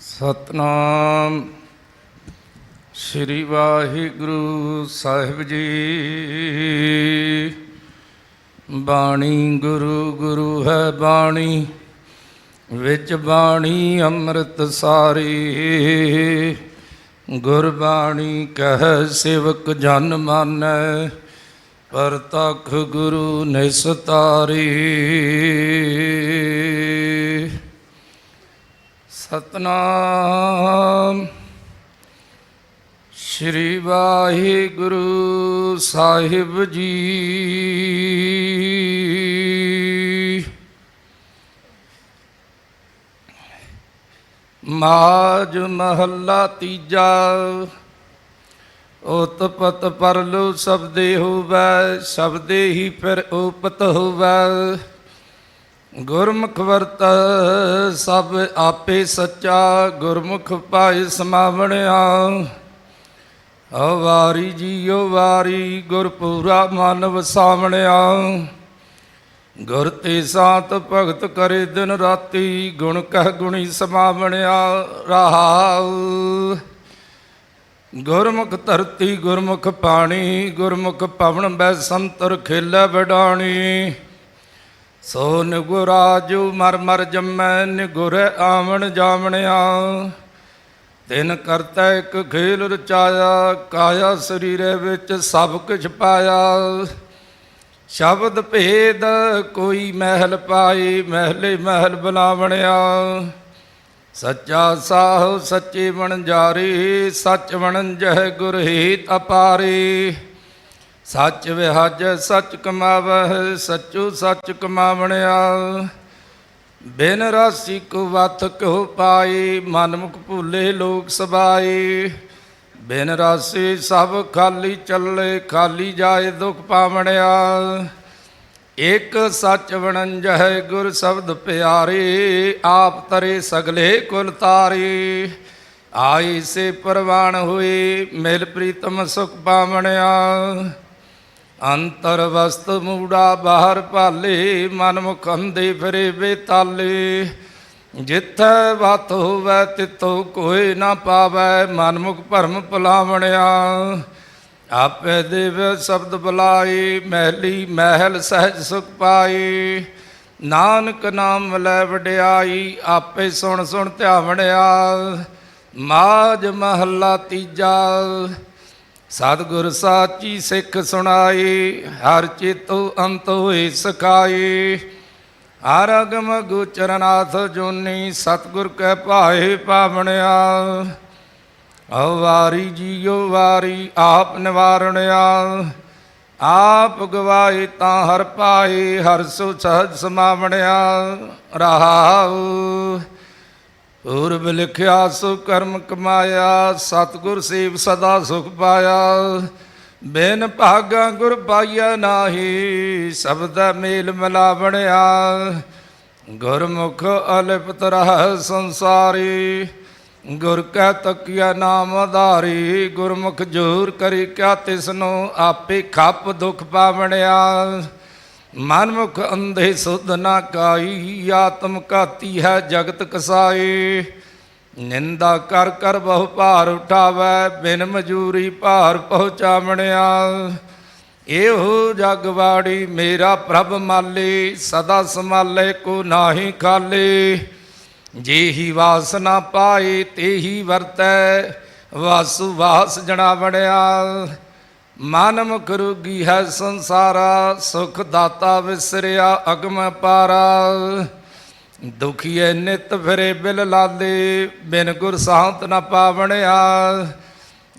ਸਤਨਾਮ। ਸ੍ਰੀ ਵਾਹਿਗੁਰੂ ਸਾਹਿਬ ਜੀ। ਬਾਣੀ ਗੁਰੂ ਗੁਰੂ ਹੈ ਬਾਣੀ। ਵਿੱਚ ਬਾਣੀ ਅੰਮ੍ਰਿਤ ਸਾਰੀ। ਗੁਰਬਾਣੀ ਕਹਿ ਸੇਵਕ ਜਨ ਮਾਨੈ ਪਰਤਖ ਗੁਰੂ ਨਿਸਤਾਰੀ। ਸਤਨਾਮ। ਸ੍ਰੀ ਵਾਹਿਗੁਰੂ ਸਾਹਿਬ ਜੀ। ਮਾਜ ਮਹੱਲਾ ਤੀਜਾ। ਉਤਪਤ ਪਰਲੋ ਸਬਦੇ ਹੋਵੈ, ਸਬਦੇ ਹੀ ਫਿਰ ਉਪਤ ਹੋਵੇ। ਗੁਰਮੁਖ ਵਰਤ ਸਭ ਆਪੇ ਸੱਚਾ, ਗੁਰਮੁਖ ਪਾਏ ਸਮਾਵਣਿਆ ਵਾਰੀ ਜੀਓ ਵਾਰੀ, ਗੁਰਪੂਰਾ ਮਾਨਵ ਵਸਾਵਣਿਆ ਗੁਰ ਤੇ ਸਾਤ ਭਗਤ ਕਰੇ ਦਿਨ ਰਾਤੀ, ਗੁਣ ਕਹਿ ਗੁਣੀ ਸਮਾਵਣਿਆ ਰਹਾਉ। ਗੁਰਮੁਖ ਧਰਤੀ, ਗੁਰਮੁਖ ਪਾਣੀ, ਗੁਰਮੁਖ ਪਵਨ ਬੈ ਸੰਤਰ ਖੇਲੇ ਵਡਾਣੀ। ਸੋ ਨਿਗੁਰਾਜੂ ਮਰ ਮਰ ਜੰਮੈ, ਨਿਗੁਰ ਆਵਣ ਜਾਵਣਿਆ। ਤਿਨ ਕਰਤਾ ਇੱਕ ਖੇਲ ਰਚਾਇਆ, ਕਾਇਆ ਸਰੀਰੇ ਵਿੱਚ ਸਭ ਕੁਝ ਪਾਇਆ। ਸ਼ਬਦ ਭੇਦ ਕੋਈ ਮਹਿਲ ਪਾਈ ਮਹਿਲੇ ਮਹਿਲ ਬਨਾਵਣਿਆ ਸੱਚਾ ਸਾਹ ਸੱਚੇ ਬਣ ਜਾਰੀ, ਸੱਚ ਬਣਨ ਜਹ ਗੁਰ ਹੀਤ ਅਪਾਰੀ। ਸੱਚ ਵਿਹਜ, ਸੱਚ ਕਮਾਵਹਿ, ਸੱਚੂ ਸੱਚ ਕਮਾਵਣਿਆ। ਬਿਨ ਰਾਸੀ ਕੋ ਵਤ ਕੋ ਪਾਈ ਮਨਮੁਖ ਭੂਲੇ ਲੋਕ ਸਬਾਈ। ਬਿਨ ਰਾਸੀ ਸਭ ਖਾਲੀ ਚੱਲੇ, ਖਾਲੀ ਜਾਏ ਦੁਖ ਪਾਵਣਿਆ। ਇਕ ਸੱਚ ਵਣੰਜਹਿ ਗੁਰ ਸ਼ਬਦ ਪਿਆਰੇ, ਆਪ ਤਰੇ ਸਗਲੇ ਕੁਲ ਤਾਰੇ। ਆਈ ਸੇ ਪਰਵਾਨ ਹੋਏ ਮਿਲ ਪ੍ਰੀਤਮ ਸੁਖ ਪਾਵਣਿਆ। ਅੰਤਰ ਵਸਤ ਮੂੜਾ ਬਾਹਰ ਭਾਲੇ ਮਨ ਮੁਖ ਅੰਦੇ ਫਿਰੇ ਬੇਤਾਲੇ। ਜਿੱਥੈ ਵਤ ਹੋਵੇ ਤਿਤੋ ਕੋਈ ਨਾ ਪਾਵੈ ਮਨ ਮੁਖ ਭਰਮ ਭੁਲਾਵਣਿਆ। ਆਪੇ ਦੇਵ ਸ਼ਬਦ ਬੁਲਾਈ, ਮਹਿਲੀ ਮਹਿਲ ਸਹਿਜ ਸੁਖ ਪਾਈ। ਨਾਨਕ ਨਾਮ ਲੈ ਵਡਿਆਈ, ਆਪੇ ਸੁਣ ਸੁਣ ਧਿਆਵਣਿਆ। ਮਾਜ ਮਹੱਲਾ ਤੀਜਾ ਸਤਿਗੁਰ ਸਾਚੀ ਸਿੱਖ ਸੁਣਾਈ ਹਰ ਚੇਤੋ ਅੰਤ ਹੋਏ ਸਖਾਈ ਹਰ ਅਗਮ ਗੁਚਰਨਾਥ ਜੋਨੀ, ਸਤਿਗੁਰ ਕੈ ਭਾਏ ਪਾਵਣਿਆ ਅਵਾਰੀ ਜੀਓ ਵਾਰੀ ਆਪ ਨਿਵਾਰਣਿਆ। ਆਪ ਗਵਾਏ ਤਾਂ ਹਰ ਪਾਏ, ਹਰ ਸੋ ਸਹਜ ਸਮਾਵਣਿਆ। ਰਹਾਉ ਪੂਰਬ ਲਿਖਿਆ ਸੋ ਕਰਮ ਕਮਾਇਆ, ਸਤਿਗੁਰ ਸੇਵ ਸਦਾ ਸੁਖ ਪਾਇਆ। ਬੇਨ ਭਾਗਾ ਗੁਰ ਪਾਈਆ ਨਾਹੀ ਸਬਦਾ ਮੇਲ ਮਿਲਾਵਣਿਆ। ਗੁਰਮੁਖ ਅਲਿਪਤ ਰਹਿ ਸੰਸਾਰੀ, ਗੁਰ ਕੈ ਤਕਿਆ ਨਾਮ ਆਧਾਰੀ। ਗੁਰਮੁਖ ਜੋਰ ਕਰੀ ਕਿਆ ਤਿਸਨੂੰ, ਆਪੇ ਖੱਪ ਦੁਖ ਪਾਵਣਿਆ। ਮਨਮੁਖ ਅੰਧੇ ਸੁਧ ਨਾ ਕਾਈ ਆਤਮ ਘਾਤੀ ਹੈ ਜਗਤ ਕਸਾਏ। ਨਿੰਦਾ ਕਰ ਕਰ ਬਹੁ ਭਾਰ ਉਠਾਵੈ, ਬਿਨ ਮਜੂਰੀ ਭਾਰ ਪਹੁੰਚਾਵਣਿਆ। ਇਹੋ ਜਗਵਾੜੀ ਮੇਰਾ ਪ੍ਰਭ ਮਾਲੇ, ਸਦਾ ਸੰਭਾਲੇ ਕੋ ਨਾਹੀ ਖਾਲੇ। ਜੇਹੀ ਵਾਸਨਾ ਪਾਏ, ਤੇਹੀ ਵਰਤੈ, ਵਾਸੂ ਵਾਸ ਜਣਾ ਵੜਿਆ ਮਨ ਮੁਖ ਰੋਗੀ ਹੈ ਸੰਸਾਰਾ, ਸੁਖ ਦਾਤਾ ਵਿਸਰਿਆ ਅਗਮ ਪਾਰਾ। ਦੁਖੀਏ ਨਿਤ ਫਿਰੇ ਬਿਲ ਲਾਦੇ ਬਿਨ ਗੁਰ ਸਾਹਤ ਨ ਪਾਵਣਿਆ।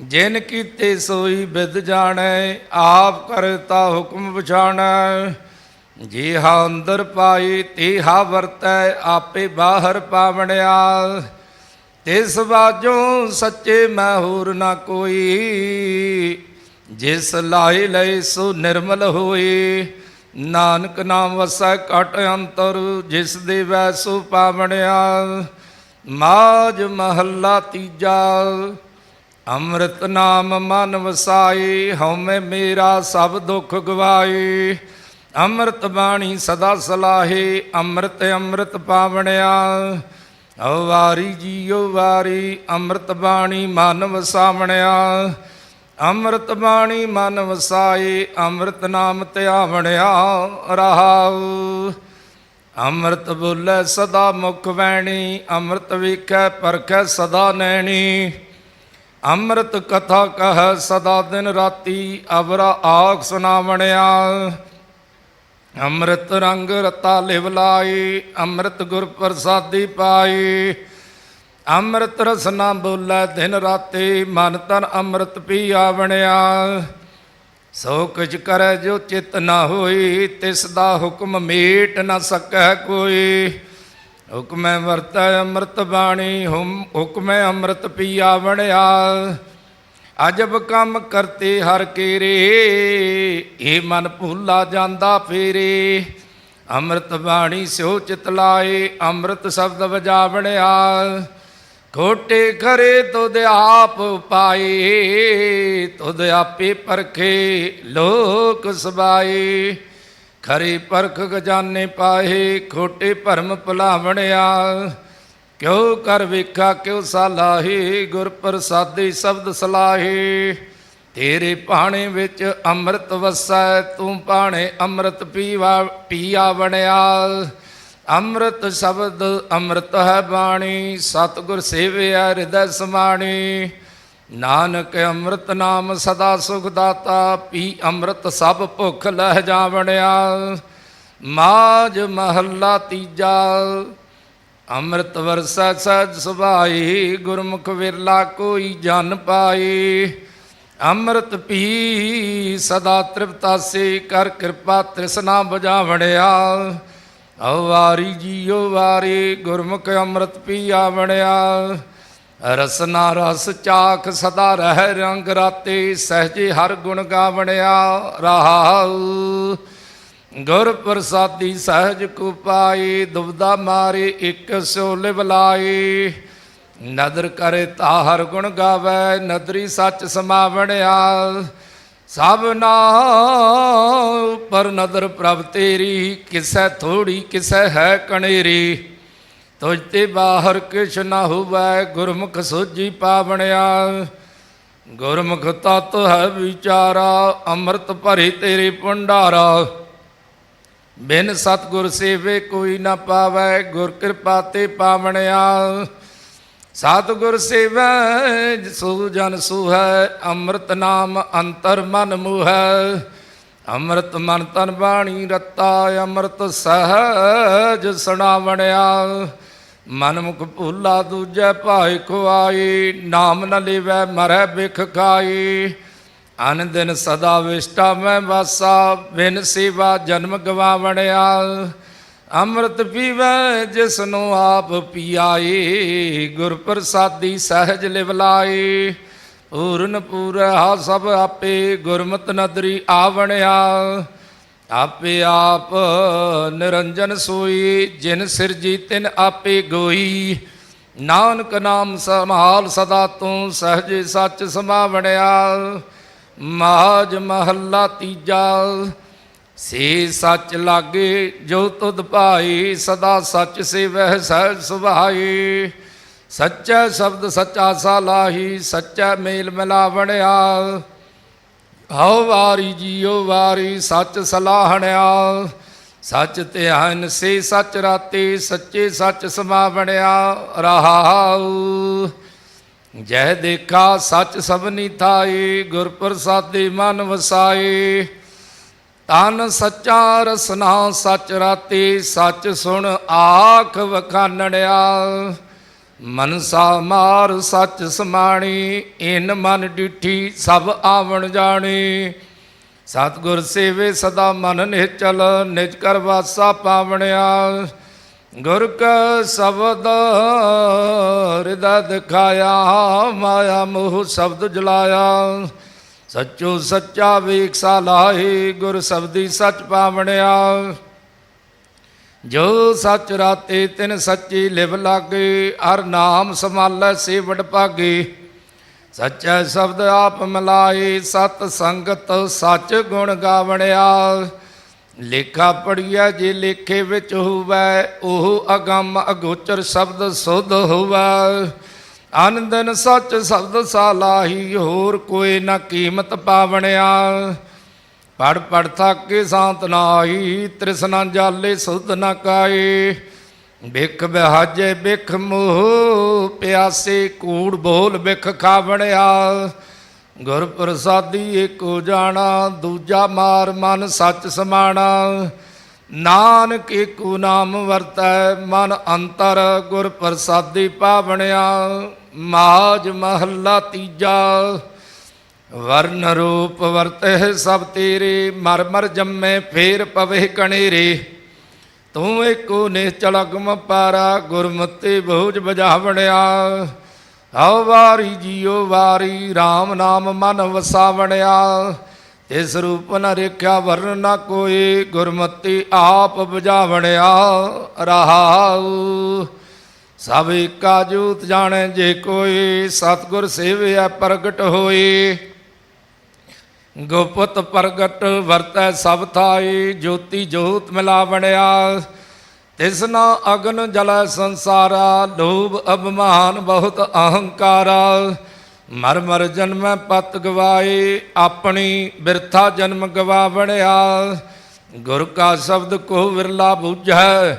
ਜਿਨ ਕੀਤੇ ਸੋਈ ਬਿਦ ਜਾਣੈ, ਆਪ ਕਰਤਾ ਹੁਕਮ ਪਛਾਣੈ ਜੀ ਹਾ ਅੰਦਰ ਪਾਈ ਤੇ ਹਾ ਵਰਤੈ, ਆਪੇ ਬਾਹਰ ਪਾਵਣਿਆ। ਤਿਸ ਬਾਜੋਂ ਸੱਚੇ ਮੈਂ ਹੋਰ ਨਾ ਕੋਈ। ਜਿਸ ਲਾਏ ਲਏ ਸੋ ਨਿਰਮਲ ਹੋਏ ਨਾਨਕ ਨਾਮ ਵਸੈ ਕਟ ਅੰਤਰ, ਜਿਸ ਦੇ ਵੈ ਸੋ ਪਾਵਣਿਆ ਮਾਜ ਮਹੱਲਾ ਤੀਜਾ, ਅੰਮ੍ਰਿਤ ਨਾਮ ਮਨ ਵਸਾਏ ਹਉਮੈ ਮੇਰਾ ਸਭ ਦੁੱਖ ਗਵਾਏ ਅੰਮ੍ਰਿਤ ਬਾਣੀ ਸਦਾ ਸਲਾਹੇ, ਅੰਮ੍ਰਿਤ ਅੰਮ੍ਰਿਤ ਪਾਵਣਿਆ ਓ ਵਾਰੀ ਜੀਓ ਵਾਰੀ, ਅੰਮ੍ਰਿਤ ਬਾਣੀ ਮਨ ਵਸਾਵਣਿਆ ਅੰਮ੍ਰਿਤ ਬਾਣੀ ਮਨ ਵਸਾਈ, ਅੰਮ੍ਰਿਤ ਨਾਮ ਧਿਆਵਣਿਆ ਰਹਾਉ। ਅੰਮ੍ਰਿਤ ਬੋਲੇ ਸਦਾ ਮੁਖ ਵੈਣੀ ਅੰਮ੍ਰਿਤ ਵੇਖੈ ਪਰਖੈ ਸਦਾ ਨੈਣੀ। ਅੰਮ੍ਰਿਤ ਕਥਾ ਕਹ ਸਦਾ ਦਿਨ ਰਾਤੀ, ਅਵਰਾ ਆਖ ਸੁਨਾਵਣਿਆ ਅੰਮ੍ਰਿਤ ਰੰਗ ਰਤਾ ਲਿਵ ਲਾਈ, ਅੰਮ੍ਰਿਤ ਗੁਰ ਪ੍ਰਸਾਦੀ ਪਾਈ। ਅੰਮ੍ਰਿਤ ਰਸ ਨਾ ਬੋਲੇ, ਦਿਨ ਰਾਤੀ ਮਨ ਤਨ ਅੰਮ੍ਰਿਤ ਪੀ ਆਵਣਿਆ। ਸੋ ਕੁਝ ਕਰੈ ਜੋ ਚਿਤ ਨਾ ਹੋਈ, ਤਿਸ ਦਾ ਹੁਕਮ ਮੇਟ ਨਾ ਸਕੈ ਕੋਈ। ਹੁਕਮੈ ਵਰਤੈ ਅੰਮ੍ਰਿਤ ਬਾਣੀ ਹੁਮ ਹੁਕਮੈ ਅੰਮ੍ਰਿਤ ਪੀ ਆਵਣਿਆ। ਅਜਬ ਕੰਮ ਕਰਤੇ ਹਰ ਕੇਰੇ, ਇਹ ਮਨ ਭੁੱਲਾ ਜਾਂਦਾ ਫੇਰੇ। ਅੰਮ੍ਰਿਤ ਬਾਣੀ ਸਿਓ ਚਿਤ ਲਾਏ, ਅੰਮ੍ਰਿਤ ਸ਼ਬਦ ਵਜਾਵਣਿਆ। ਖੋਟੇ ਖਰੇ ਤੁਧ ਆਪ ਪਾਏ, ਤੁਧ ਆਪੇ ਪਰਖੇ ਲੋਕ ਸਬਾਏ। ਖਰੇ ਪਰਖ ਗਜਾਨੇ ਪਾਹੇ ਖੋਟੇ ਭਰਮ ਭੁਲਾਵਣਿਆ। ਕਿਉ ਕਰ ਵੇਖਾ, ਕਿਉ ਸਾਲਾਹੀ ਗੁਰ ਪ੍ਰਸਾਦੀ ਸ਼ਬਦ ਸਲਾਹੇ। ਤੇਰੇ ਪਾਣੇ ਵਿੱਚ ਅੰਮ੍ਰਿਤ ਵਸੈ, ਤੂੰ ਪਾਣੇ ਅੰਮ੍ਰਿਤ ਪੀਵਾ ਪੀਆ ਬਣਿਆ। ਅੰਮ੍ਰਿਤ ਸ਼ਬਦ ਅੰਮ੍ਰਿਤ ਹੈ ਬਾਣੀ, ਸਤਿਗੁਰ ਸੇਵਿਆ ਹਿਰਦੈ ਸਮਾਣੀ। ਨਾਨਕ ਅੰਮ੍ਰਿਤ ਨਾਮ ਸਦਾ ਸੁਖ ਦਾਤਾ, ਪੀ ਅੰਮ੍ਰਿਤ ਸਭ ਭੁੱਖ ਲਹਿ ਜਾਵਣਿਆ। ਮਾਜ ਮਹੱਲਾ ਤੀਜਾ, ਅੰਮ੍ਰਿਤ ਵਰਸਾ ਸਹਿਜ ਸੁਭਾਈ, ਗੁਰਮੁਖ ਵਿਰਲਾ ਕੋਈ ਜਨ ਪਾਈ। ਅੰਮ੍ਰਿਤ ਪੀ ਸਦਾ ਤ੍ਰਿਪਤਾਸੇ ਕਰ ਕਿਰਪਾ ਤ੍ਰਿਸ਼ਨਾ ਬੁਝਾਵਣਿਆ। ਓ ਵਾਰੀ ਜੀਓ ਵਾਰੀ ਗੁਰਮੁਖ ਅੰਮ੍ਰਿਤ ਪੀ ਆਵਣਿਆ ਰਸਨਾ ਰਸ ਚਾਖ ਸਦਾ ਰਹਿ ਰੰਗ ਰਾਤੇ, ਸਹਜੇ ਹਰ ਗੁਣ ਗਾਵਣਿਆ ਰਹਾਉ। ਗੁਰ ਪ੍ਰਸਾਦੀ ਸਹਿਜ ਕੋ ਪਾਈ ਦੁਬਦਾ ਮਾਰੇ ਇੱਕ ਸੋ ਲਿਵ ਨਦਰ ਕਰੇ ਤਾ ਹਰ ਗੁਣ ਗਾਵੇ, ਨਦਰੀ ਸੱਚ ਸਮਾਵਣਿਆ ਸਭ ਨਾ ਪਰ ਨਦਰ ਪ੍ਰਭ ਤੇਰੀ, ਕਿਸੈ ਥੋੜੀ, ਕਿਸੈ ਹੈ ਕਣੇਰੀ। ਤੁਝ ਤੇ ਬਾਹਰ ਕਿਛ ਨਾ ਹੋਵੇ, ਗੁਰਮੁਖ ਸੋਜੀ ਪਾਵਣਿਆ। ਗੁਰਮੁਖ ਤਤ ਹੈ ਵਿਚਾਰਾ, ਅੰਮ੍ਰਿਤ ਭਰੇ ਤੇਰੇ ਭੰਡਾਰਾ। ਬਿਨ ਸਤਗੁਰ ਸੇਵੇ ਕੋਈ ਨਾ ਪਾਵੈ, ਗੁਰ ਕਿਰਪਾ ਤੇ ਪਾਵਣਿਆ। ਸਤਗੁਰ ਸੇਵੈ ਸੋ ਜਨ ਸੁਹੈ, ਅੰਮ੍ਰਿਤ ਨਾਮ ਅੰਤਰ ਮਨ ਮੁਹੈ। ਅੰਮ੍ਰਿਤ ਮਨ ਤਨ ਬਾਣੀ ਰਤਾ, ਅੰਮ੍ਰਿਤ ਸਹਜ ਸੁਣਾਵਣਿਆ। ਮਨ ਮੁਖ ਭੂਲਾ ਦੂਜੈ ਭਾਇ ਖੁਆਈ, ਨਾਮ ਨ ਲੇਵੈ ਮਰੈ ਬਿਖ ਖਾਈ। ਅਨ ਦਿਨ ਸਦਾ ਵਿਸ਼ਟਾ ਮੈਂ ਵਾਸਾ, ਬਿਨ ਸੇਵਾ ਜਨਮ ਗਵਾਵਣਿਆ। ਅੰਮ੍ਰਿਤ ਪੀਵੈ ਜਿਸ ਨੂੰ ਆਪ ਪੀਆਏ ਗੁਰ ਪ੍ਰਸਾਦੀ ਸਹਿਜ ਲਿਵਲਾਏ ਪੂਰਨ ਪੂਰਾ ਸਭ ਆਪੇ ਗੁਰਮਤ ਨਦਰੀ ਆਵਣਿਆ। ਆਪੇ ਆਪ ਨਿਰੰਜਨ ਸੋਈ, ਜਿਨ ਸਿਰਜੀ ਤਿਨ ਆਪੇ ਗੋਈ। ਨਾਨਕ ਨਾਮ ਸੰਭਾਲ ਸਦਾ ਤੂੰ ਸਹਜ ਸੱਚ ਸਮਾਵਣਿਆ। ਮਾਜ ਮਹੱਲਾ ਤੀਜਾ ਸੇ ਸੱਚ ਲਾਗੇ ਜੋ ਤੁਧ ਭਾਈ, ਸਦਾ ਸੱਚ ਸੇਵਹਿ ਸਹਿ ਸੁਭਾਈ। ਸੱਚਾ ਸ਼ਬਦ ਸੱਚਾ ਸਾਲਾਹੀ ਸੱਚਾ ਮੇਲ ਮਿਲਾਵਣਿਆ। ਹਉ ਵਾਰੀ ਜੀਓ ਵਾਰੀ ਸੱਚ ਸਲਾਹਣਿਆ। ਸੱਚ ਧਿਆਨ ਸੇ ਸੱਚ ਰਾਤੇ, ਸੱਚੇ ਸੱਚ ਸਮਾਵਣਿਆ। ਰਹਾਉ। ਜਹ ਦੇਖਾ ਸੱਚ ਸਭਨੀ ਥਾਈ ਗੁਰ ਪ੍ਰਸਾਦੀ ਮਨ ਵਸਾਏ। ਤਨ ਸੱਚਾ ਰਸਨਾ ਸੱਚ ਰਾਤੀ ਸੱਚ ਸੁਣ ਆਖ ਵਖਾਨਣਿਆ। ਮਨਸਾ ਮਾਰ ਸੱਚ ਸਮਾਣੀ, ਇਨ ਮਨ ਡਿਠੀ ਸਭ ਆਵਣ ਜਾਣੀ। ਸਤਿਗੁਰ ਸੇਵੇ ਸਦਾ ਮਨ ਨਿਚਲ, ਨਿਜ ਕਰ ਵਾਸਾ ਪਾਵਣਿਆ। ਗੁਰ ਕਾ ਸ਼ਬਦ ਹਿਰਦਾ ਦਿਖਾਇਆ, ਮਾਇਆ ਮੋਹ ਸ਼ਬਦ ਜਲਾਇਆ। ਸੱਚੋ ਸੱਚਾ ਵੇਖ ਸਾਲਾਹੀ ਗੁਰ ਸਬਦੀ ਸੱਚ ਪਾਵਣਿਆ। ਜੋ ਸੱਚ ਰਾਤੇ ਤਿਨ ਸੱਚੀ ਲਿਵ ਲਾਗੇ, ਹਰ ਨਾਮ ਸਮਾਲੈ ਸੇ ਭਾਗੇ। ਸੱਚਾ ਸ਼ਬਦ ਆਪ ਮਿਲਾਏ, ਸਤ ਸੰਗਤ ਸੱਚ ਗੁਣ ਗਾਵਣਿਆ। ਲੇਖਾ ਪੜੀਐ ਜੇ ਲੇਖੇ ਵਿੱਚ ਹੋਵੈ, ਉਹ ਅਗੰਮ ਅਗੋਚਰ ਸ਼ਬਦ ਸੁਧ ਹੋਵੇ। ਆਨੰਦਨ ਸੱਚ ਸ਼ਬਦ ਸਾਲਾਹੀ, ਹੋਰ ਕੋਈ ਨਾ ਕੀਮਤ ਪਾਵਣਿਆ। ਪੜ ਪੜ ਥਾਕੇ ਸ਼ਾਂਤ ਨਾਹੀ, ਤ੍ਰਿਸ਼ਨਾ ਜਾਲੇ ਸੁਧ ਨਾ ਕਾਏ ਬਿਖ ਬਹਾਜੇ ਬਿਖ ਮੋਹ, ਪਿਆਸੇ ਕੂੜ ਬੋਲ ਬਿਖ ਖਾਵਣਿਆ। ਗੁਰ ਪ੍ਰਸਾਦੀ ਏਕੋ ਜਾਣਾ, ਦੂਜਾ ਮਾਰ ਮਨ ਸੱਚ ਸਮਾਣਾ। ਨਾਨਕ ਏਕੋ ਨਾਮ ਵਰਤੈ, ਮਨ ਅੰਤਰ ਗੁਰ ਪ੍ਰਸਾਦੀ ਪਾਵਣਿਆ। ਮਾਜ ਮਹੱਲਾ ਤੀਜਾ। ਵਰਨ ਰੂਪ ਵਰਤਹਿ ਸਭ ਤੇਰੇ, ਮਰ ਮਰ ਜੰਮੇ ਫੇਰ ਪਵੇ ਕਣੇਰੇ। ਤੂੰ ਏਕੋ ਨਿਸ਼ਚਲ ਅਗਮ ਪਾਰਾ, ਗੁਰਮਤਿ ਬਹੁਜ ਬਜਾਵਣਿਆ ਹਉ ਵਾਰੀ ਜੀਉ ਵਾਰੀ RAM ਨਾਮ ਮਨ ਵਸਾਵਣਿਆ। ਇਸ ਰੂਪ ਨ ਰੇਖਿਆ ਵਰਨ ਨ ਕੋਈ ਗੁਰਮਤਿ ਆਪ ਬਜਾਵਣਿਆ ਰਹਾਉ ਸਭ ਏਕਾ ਜੂਤ ਜਾਣੈ, ਜੇ ਕੋਈ ਸਤਗੁਰ ਸੇਵਿਆ ਪ੍ਰਗਟ ਹੋਏ ਗੁਪਤ ਪ੍ਰਗਟ ਵਰਤੈ ਸਭ ਥਾਈ, ਜੋਤੀ ਜੋਤ ਮਿਲਾਵਣਿਆ। ਤਿਸਨਾ ਅਗਨ ਜਲੈ ਸੰਸਾਰਾ ਲੋਭ ਅਭਮਾਨ ਬਹੁਤ ਅਹੰਕਾਰਾ। ਮਰ ਮਰ ਜਨਮੈ ਪਤ ਗਵਾਏ ਆਪਣੀ ਬਿਰਥਾ ਜਨਮ ਗਵਾਵਣਿਆ। ਗੁਰ ਕਾ ਸ਼ਬਦ ਕੋ ਵਿਰਲਾ ਬੂਝੈ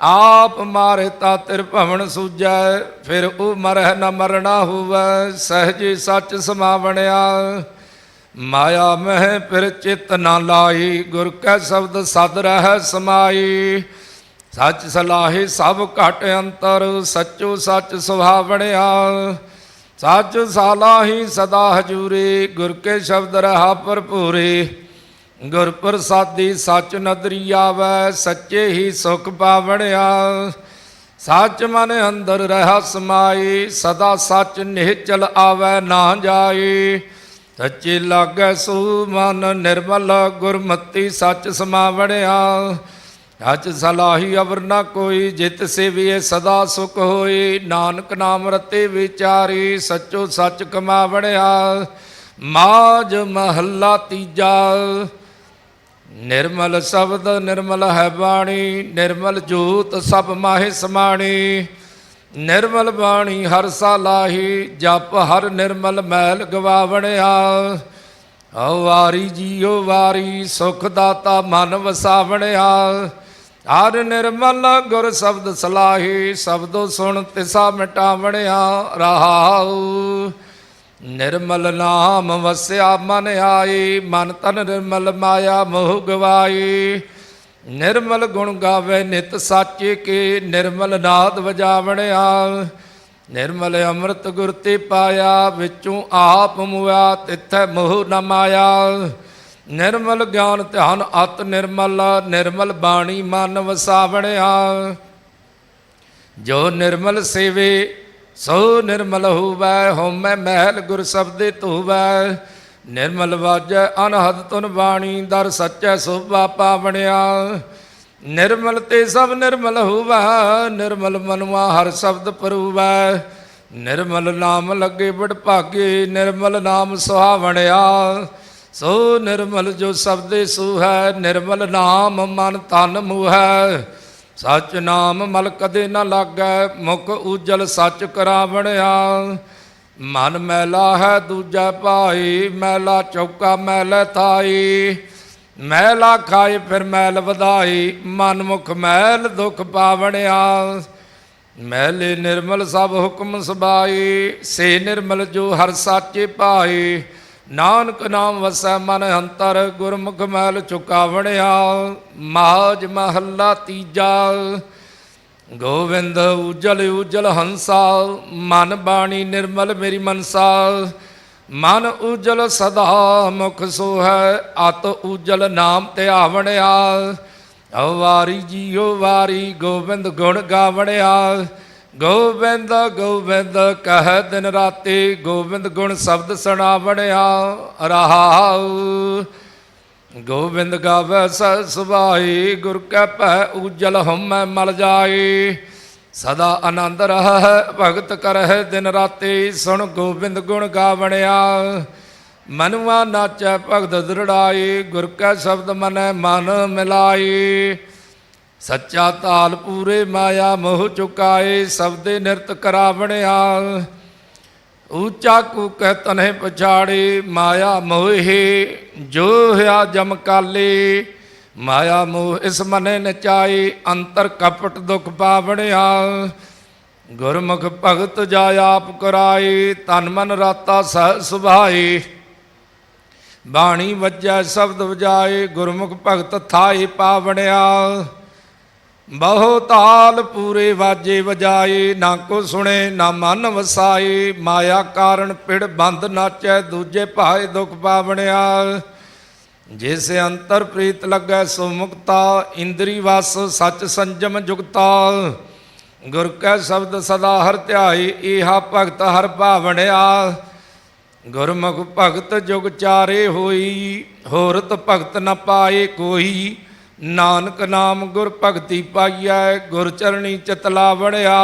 ਆਪ ਮਾਰੇ ਤਾ ਤਿਰ ਭਵਨ ਸੂਜੈ, ਫਿਰ ਉਹ ਮਰਹਿ ਨ ਮਰਣਾ ਹੋਵੈ, ਸਹਜੇ ਸੱਚ ਸਮਾਵਣਿਆ। ਮਾਇਆ ਮਹਿ ਫਿਰ ਚਿਤ ਨਾ ਲਾਈ, ਗੁਰ ਕੈ ਸ਼ਬਦ ਸਦ ਰਹਿ ਸਮਾਈ। ਸੱਚ ਸਲਾਹੇ ਸਭ ਘਟ ਅੰਤਰ, ਸੱਚੋ ਸੱਚ ਸੁਭਾਵਣਿਆ ਸੱਚ ਸਾਲਾਹੀ ਸਦਾ ਹਜੂਰੇ, ਗੁਰ ਕੇ ਸ਼ਬਦ ਰਹਾ ਭਰਪੂਰੇ। ਗੁਰ ਪ੍ਰਸਾਦੀ ਸੱਚ ਨਦਰੀ ਆਵੈ, ਸੱਚੇ ਹੀ ਸੁਖ ਪਾਵਣਿਆ। ਸੱਚ ਮਨ ਅੰਦਰ ਰਹਾ ਸਮਾਈ, ਸਦਾ ਸੱਚ ਨਿਹਚਲ ਆਵੈ, ਨਾ ਜਾਏ ਸੱਚੇ ਲਾਗੈ ਸੋ ਮਨ ਨਿਰਮਲ, ਗੁਰਮਤੀ ਸੱਚ ਸਮਾਵਣਿਆ। ਅਚ ਸਲਾਹੀ ਅਵਰ ਨਾ ਕੋਈ, ਜਿਤ ਸੇਵੀਏ ਸਦਾ ਸੁਖ ਹੋਈ। ਨਾਨਕ ਨਾਮ ਰਤੇ ਵਿਚਾਰੀ, ਸੱਚੋ ਸੱਚ ਕਮਾਵਣਿਆ। ਮਾਜ ਮਹੱਲਾ ਤੀਜਾ ਨਿਰਮਲ ਸ਼ਬਦ ਨਿਰਮਲ ਹੈ ਬਾਣੀ, ਨਿਰਮਲ ਜੋਤ ਸਭ ਮਾਹਿ ਸਮਾਣੀ। ਨਿਰਮਲ ਬਾਣੀ ਹਰ ਸਾਲਾਹੀ ਜਪ ਹਰ ਨਿਰਮਲ ਮੈਲ ਗਵਾਵਣਿਆ। ਓ ਵਾਰੀ ਜੀਓ ਵਾਰੀ, ਸੁਖ ਦਾਤਾ ਮਨ ਵਸਾਵਣਿਆ। ਹਰ ਨਿਰਮਲ ਗੁਰ ਸ਼ਬਦ ਸਲਾਹੀ ਸ਼ਬਦੋ ਸੁਣ ਤਿਸਾ ਮਿਟਾਵਣਿਆ। ਰਹਾਉ ਨਿਰਮਲ ਨਾਮ ਵਸਿਆ ਮਨ ਆਈ, ਮਨ ਤਨ ਨਿਰਮਲ ਮਾਇਆ ਮੋਹ ਗਵਾਈ। ਨਿਰਮਲ ਗੁਣ ਗਾਵੇ ਨਿਤ ਸਾਚੇ ਕੇ, ਨਿਰਮਲ ਨਾਦ ਵਜਾਵਣਿਆ। ਨਿਰਮਲ ਅੰਮ੍ਰਿਤ ਗੁਰ ਤੇ ਪਾਇਆ, ਵਿੱਚੋਂ ਆਪ ਮੁਆ, ਤਿੱਥੈ ਮੋਹ ਨ ਮਾਇਆ। ਨਿਰਮਲ ਗਿਆਨ ਧਿਆਨ ਅਤ ਨਿਰਮਲ ਨਿਰਮਲ ਬਾਣੀ ਮਨ ਵਸਾਵਣਿਆ। ਜੋ ਨਿਰਮਲ ਸੇਵੇ ਸੋ ਨਿਰਮਲ ਹੋਵੈ, ਹਉਮੈ ਮਹਿਲ ਗੁਰ ਸਬਦੇ ਧੋਵੈ। ਨਿਰਮਲ ਵਾਜੈ, ਅਨਹਦ ਤੁਨ ਬਾਣੀ, ਦਰ ਸੱਚੈ ਸੋਭਾ ਪਾਵਣਿਆ। ਨਿਰਮਲ ਤੇ ਸਭ ਨਿਰਮਲ ਹੋਵੈ, ਨਿਰਮਲ ਮਨੁਆ ਹਰ ਸ਼ਬਦ ਪਰੂਵੈ। ਨਿਰਮਲ ਨਾਮ ਲੱਗੇ ਬੜ ਭਾਗੇ, ਨਿਰਮਲ ਨਾਮ ਸੁਹਾਵਣਿਆ। ਸੋ ਨਿਰਮਲ ਜੋ ਸਬਦੇ ਸੂਹੈ, ਨਿਰਮਲ ਨਾਮ ਮਨ ਤਨ ਮੁਹੈ। ਸਚ ਨਾਮ ਮਲ ਕਦੇ ਨ ਲਾਗੈ, ਮੁਖ ਉਜਲ ਸੱਚ ਕਰਾਵਣਿਆ। ਮਨ ਮੈਲਾ ਹੈ ਦੂਜਾ ਭਾਈ, ਮੈਲਾ ਚੌਕਾ ਮੈਲੇ ਥਾਈ। ਮੈਲਾ ਖਾਏ ਫਿਰ ਮੈਲ ਵਧਾਈ, ਮਨ ਮੁਖ ਮੈਲ ਦੁਖ ਪਾਵਣਿਆ। ਮੈਲੇ ਨਿਰਮਲ ਸਭ ਹੁਕਮ ਸਬਾਈ ਸੇ ਨਿਰਮਲ ਜੋ ਹਰ ਸਾਚੇ ਪਾਈ ਨਾਨਕ ਨਾਮ ਵਸੈ ਮਨ ਅੰਤਰ, ਗੁਰਮੁਖ ਮਹਿਲ ਚੁਕਾਵਣਿਆ, ਮਹਾਜ ਮਹੱਲਾ ਤੀਜਾ। ਗੋਵਿੰਦ ਉਜਲ ਉਜਲ ਹੰਸਾ, ਮਨ ਬਾਣੀ ਨਿਰਮਲ ਮੇਰੀ ਮਨਸਾ। ਮਨ ਉਜਲ ਸਦਾ ਮੁਖ ਸੋਹੈ, ਅਤ ਉਜਲ ਨਾਮ ਤੇ ਧਿਆਵਣਿਆ ਵਾਰੀ ਜੀਓ ਵਾਰੀ ਗੋਬਿੰਦ ਗੁਣ ਗਾਵਣਿਆ। ਗੋਬਿੰਦ ਗੋਬਿੰਦ ਕਹਿ ਦਿਨ ਰਾਤੀ ਗੋਬਿੰਦ ਗੁਣ ਸ਼ਬਦ ਸੁਣਾਵਣਿਆ ਰਹਾਉ। ਗੋਬਿੰਦ ਗਾਵੇ ਸ ਸੁਭਾਈ, ਗੁਰ ਕੈ ਭੈ ਉਜਲ ਹਉਮੈ ਮਲ ਜਾਈ। ਸਦਾ ਆਨੰਦ ਰਹਿ, ਭਗਤ ਕਰਹਿ ਦਿਨ ਰਾਤੀ, ਸੁਣ ਗੋਬਿੰਦ ਗੁਣ ਗਾਵਣਿਆ। ਮਨੁਆ ਨਾਚੈ ਭਗਤ ਦ੍ਰਿੜਾਈ, ਗੁਰ ਕੈ ਸ਼ਬਦ ਮਨੈ ਮਨ ਮਿਲਾਈ। ਸੱਚਾ ਤਾਲ ਪੂਰੇ ਮਾਇਆ ਮੋਹ ਚੁਕਾਏ ਸਬਦੇ ਨਿਰਤ ਕਰਾਵਣਿਆ। ਊਚਾ ਕੂ ਕਹਿ ਤਨਹਿ ਪਛਾੜੇ, ਮਾਇਆ ਮੋਹਿ ਜੋ ਹਿਆ ਜਮ ਕਾਲੇ। ਮਾਇਆ ਮੋਹ ਇਸ ਮਨੇ ਨਚਾਈ ਅੰਤਰ ਕਪਟ ਦੁਖ ਪਾਵਣਿਆ। ਗੁਰਮੁਖ ਭਗਤ ਜਾ ਆਪ ਕਰਾਏ, ਤਨ ਮਨ ਰਾਤਾ ਸਹਿ ਸੁਭਾਏ। ਬਾਣੀ ਵੱਜੈ, ਸ਼ਬਦ ਵਜਾਏ, ਗੁਰਮੁਖ ਭਗਤ ਥਾਈ ਪਾਵਣਿਆ। ਬਹੁ ਤਾਲ ਪੂਰੇ ਵਾਜੇ ਵਜਾਏ, ਨਾ ਕੋ ਸੁਣੇ, ਨਾ ਮਨ ਵਸਾਏ। ਮਾਇਆ ਕਾਰਨ ਪਿੜ ਬੰਦ ਨਾਚੈ, ਦੂਜੇ ਭਾਏ ਦੁਖ ਪਾਵਣਿਆ। ਜਿਸ ਅੰਤਰ ਪ੍ਰੀਤ ਲੱਗੈ, ਸੋ ਮੁਕਤਾ। ਇੰਦਰੀ ਵਸ ਸਚ ਸੰਜਮ ਜੁਗਤਾ। ਗੁਰ ਕੈ ਸ਼ਬਦ ਸਦਾ ਹਰ ਧਿਆਈ ਏਹਾ ਭਗਤ ਹਰ ਭਾਵਣਿਆ। ਗੁਰਮੁਖ ਭਗਤ ਜੁਗ ਚਾਰੇ ਹੋਈ ਹੋਰਤ ਭਗਤ ਨ ਪਾਏ ਕੋਈ। ਨਾਨਕ ਨਾਮ ਗੁਰ ਭਗਤੀ ਪਾਈਐ, ਗੁਰ ਚਰਣੀ ਚਿਤ ਲਾਵਣਿਆ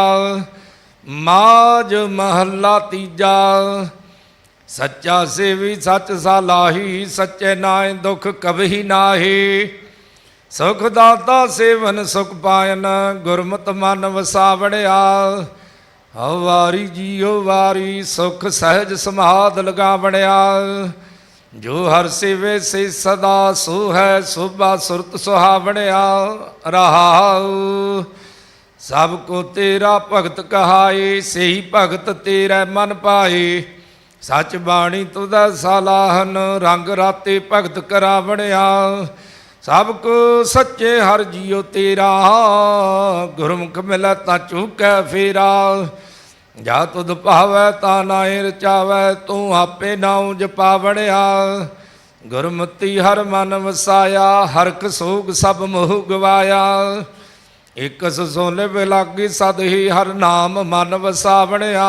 ਮਾਜ ਮਹੱਲਾ ਤੀਜਾ, ਸੱਚਾ ਸੇਵੀ ਸੱਚ ਸਾਲਾਹੀ ਸੱਚੇ ਨਾਏ ਦੁਖ ਕਬਹੀ ਨਾਹੀ। ਸੁਖ ਦਾਤਾ ਸੇਵਨ ਸੁਖ ਪਾਇਨ, ਗੁਰਮਤਿ ਮਨ ਵਸਾਵਣਿਆ ਹਉ ਵਾਰੀ ਜੀਉ ਵਾਰੀ, ਸੁਖ ਸਹਿਜ ਸਮਾਧ ਲਗਾਵਣਿਆ ਜੋ ਹਰ ਸੇਵੇ ਸੇ ਸਦਾ ਸੋ ਹੈ ਸੁਰਤ ਸੁਹਾਵਣਿਆ ਰਹਾਉ। ਸਭ ਕੋ ਤੇਰਾ ਭਗਤ ਕਹਾਏ, ਸਹੀ ਭਗਤ ਤੇਰਾ ਮਨ ਪਾਏ। ਸੱਚ ਬਾਣੀ ਤੁਦਾ ਸਲਾਹਨ ਰੰਗ ਰਾਤੇ ਭਗਤ ਕਰਾਵਣਿਆ। ਸਭ ਕੋ ਸੱਚੇ ਹਰ ਜੀਉ ਤੇਰਾ, ਗੁਰਮੁਖ ਮਿਲੈ ਤਾਂ ਚੁਕੈ ਫੇਰਾ। ਜਾ ਤੁਧ ਭਾਵੈ ਤਾ ਨਾਇ ਰਚਾਵੈ, ਤੂੰ ਆਪੇ ਨਾਉ ਜਪਾਵਣਿਆ ਗੁਰਮਤੀ ਹਰ ਮਨ ਵਸਾਇਆ ਹਰਕ ਸੋਗ ਸਭ ਮੋਹ ਗਵਾਇਆ। ਇਕਸ ਸੋਲੇ ਬਿਲਾਗੀ ਸਦ ਹੀ ਹਰ ਨਾਮ ਮਨ ਵਸਾਵਣਿਆ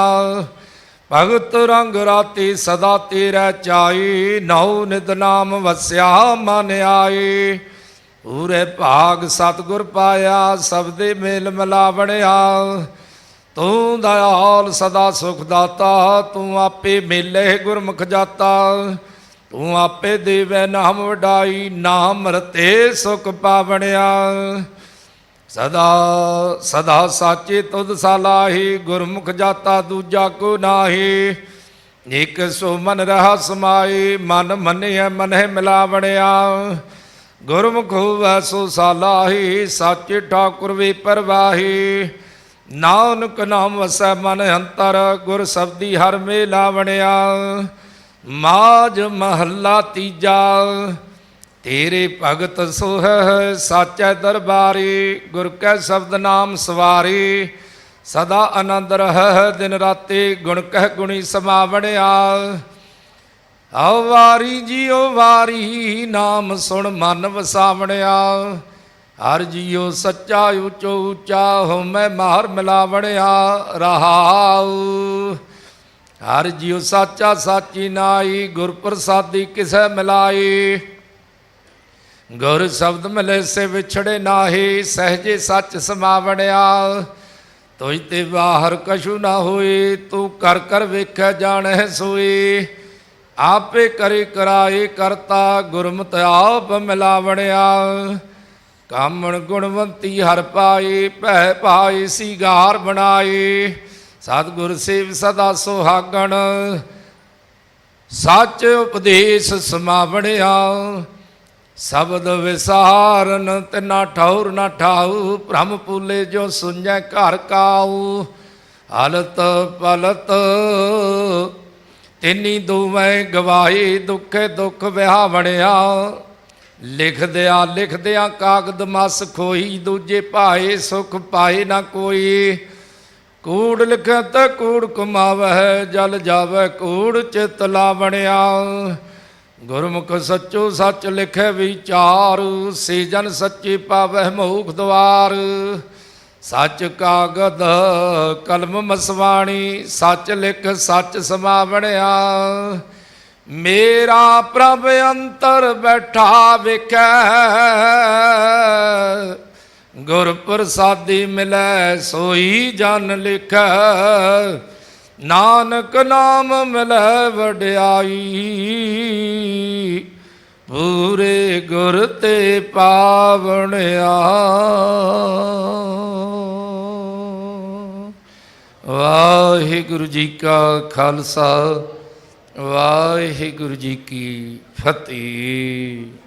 ਭਗਤ ਰੰਗ ਰਾਤੀ ਸਦਾ ਤੇਰਾ ਚਾਈ, ਨਉ ਨਿਤ ਨਾਮ ਵਸਿਆ ਮਨ ਆਏ ਪੂਰੇ ਭਾਗ ਸਤਿਗੁਰ ਪਾਇਆ ਸਬਦੇ ਮੇਲ ਮਿਲਾਵਣਿਆ ਤੂੰ ਦਇਆਲ ਸਦਾ ਸੁਖ ਦਾਤਾ ਤੂੰ ਆਪੇ ਮੇਲੇ ਗੁਰਮੁਖ ਜਾਤਾ। ਤੂੰ ਆਪੇ ਦੇਵੈ ਨਾਮ ਵਡਾਈ, ਨਾਮ ਰਤੇ ਸੁਖ ਪਾਵਣਿਆ। ਸਦਾ ਸਦਾ ਸਾਚੇ ਤੁਧ ਸਲਾਹੀ, ਗੁਰਮੁਖ ਜਾਤਾ ਦੂਜਾ ਕੋ ਨਾਹੀ। ਇਕ ਸੋ ਮਨ ਰਹਾ ਸਮਾਈ, ਮਨ ਮੰਨਿਆ ਮਨਹਿ ਮਿਲਾਵਣਿਆ। ਗੁਰਮੁਖ ਹੋਵੈ ਸੋ ਸਲਾਹੀ, ਸਾਚੇ ਠਾਕੁਰ ਵੇ ਪਰਵਾਹੀ। ਨਾਨਕ ਨਾਮ ਵਸੈ ਮਨ ਅੰਤਰ, ਗੁਰ ਸਬਦੀ ਹਰ ਮੇਲਾਵਣਿਆ ਮਾਜ ਮਹੱਲਾ ਤੀਜਾ, ਤੇਰੇ ਭਗਤ ਸੋਹ ਸਾਚੈ ਦਰਬਾਰੀ, ਗੁਰ ਕੈ ਸ਼ਬਦ ਨਾਮ ਸਵਾਰੀ। ਸਦਾ ਆਨੰਦ ਰਹਿ ਦਿਨ ਰਾਤੇ, ਗੁਣ ਕਹਿ ਗੁਣੀ ਸਮਾਵਣਿਆ ਆਓ ਵਾਰੀ ਜੀਓ ਵਾਰੀ, ਨਾਮ ਸੁਣ ਮਨ ਵਸਾਵਣਿਆ ਹਰ ਜੀਓ ਸੱਚਾ ਉਚੋ ਉਚਾ ਹੋ ਮੈਂ ਮਾਰ ਮਿਲਾਵਣਿਆ ਰਹਾਉ। ਹਰ ਜੀਉ ਸਾਚਾ ਸਾਚੀ ਨਾਈ ਗੁਰ ਪ੍ਰਸਾਦੀ ਕਿਸੈ ਮਿਲਾਈ। ਗੁਰ ਸ਼ਬਦ ਮਿਲੇ ਸੇ ਵਿਛੜੇ ਨਾਹੀ, ਸਹਜੇ ਸੱਚ ਸਮਾਵਣਿਆ। ਤੋਈ ਤੇ ਬਾਹਰ ਕਛੂ ਨਾ ਹੋਏ ਤੂੰ ਕਰ ਕਰ ਵੇਖੈ ਜਾਣੈ ਸੋਈ। ਆਪੇ ਕਰੇ ਕਰਾਏ ਕਰਤਾ, ਗੁਰਮਤਿ ਆਪ ਮਿਲਾਵਣਿਆ। ਕਾਮਣ ਗੁਣਵੰਤੀ ਹਰ ਪਾਏ, ਭੈ ਪਾਏ, ਸਿਗਾਰ ਬਣਾਏ। ਸਤਿਗੁਰ ਸੇਵ ਸਦਾ ਸੁਹਾਗਣ। ਸੱਚ ਉਪਦੇਸ਼ ਸਮਾਵਣਿਆ ਸ਼ਬਦ ਵਿਸਾਰਨ ਤਿਨਾ ਠੌਰ ਨਾ ਠਾਉ ਭ੍ਰਮ ਪੂਲੇ ਜੋ ਸੁਣੈ ਘਰ ਕਾਉ। ਹਲਤ ਪਲਤ ਤਿੰਨੀ ਦੋਵੇਂ ਗਵਾਈ ਦੁੱਖੇ ਦੁੱਖ ਵਿਹਾਵਣਿਆ ਲਿਖਦਿਆ ਲਿਖਦਿਆਂ ਕਾਗਦ ਮਸ ਖੋਈ, ਦੂਜੇ ਭਾਏ ਸੁਖ ਪਾਏ ਨਾ ਕੋਈ। ਕੂੜ ਲਿਖਤ ਕੂੜ ਕਮਾਵਹਿ, ਜਲ ਜਾਵੈ ਕੂੜ ਚਿਤ ਲਾਵਣਿਆ। ਗੁਰਮੁਖ ਸੱਚੋ ਸੱਚ ਲਿਖੈ ਵਿਚਾਰ ਸੇ ਜਨ ਸੱਚੇ ਪਾਵਹਿ ਮੋਖ ਦਵਾਰ। ਸੱਚ ਕਾਗਦ, ਕਲਮ ਮਸਵਾਣੀ, ਸੱਚ ਲਿਖ ਸੱਚ ਸਮਾਵਣਿਆ। ਮੇਰਾ ਪ੍ਰਭ ਅੰਤਰ ਬੈਠਾ ਵਿਖੈ। ਗੁਰ ਪ੍ਰਸਾਦੀ ਮਿਲੈ, ਸੋਈ ਜਨ ਲਿਖੈ। ਨਾਨਕ ਨਾਮ ਮਿਲੈ, ਵਡਿਆਈ। ਪੂਰੇ ਗੁਰ ਤੇ ਪਾਵਣਿਆ। ਵਾਹਿਗੁਰੂ ਜੀ ਕਾ ਖਾਲਸਾ। ਵਾਹਿਗੁਰੂ ਜੀ ਕੀ ਫਤਿਹ।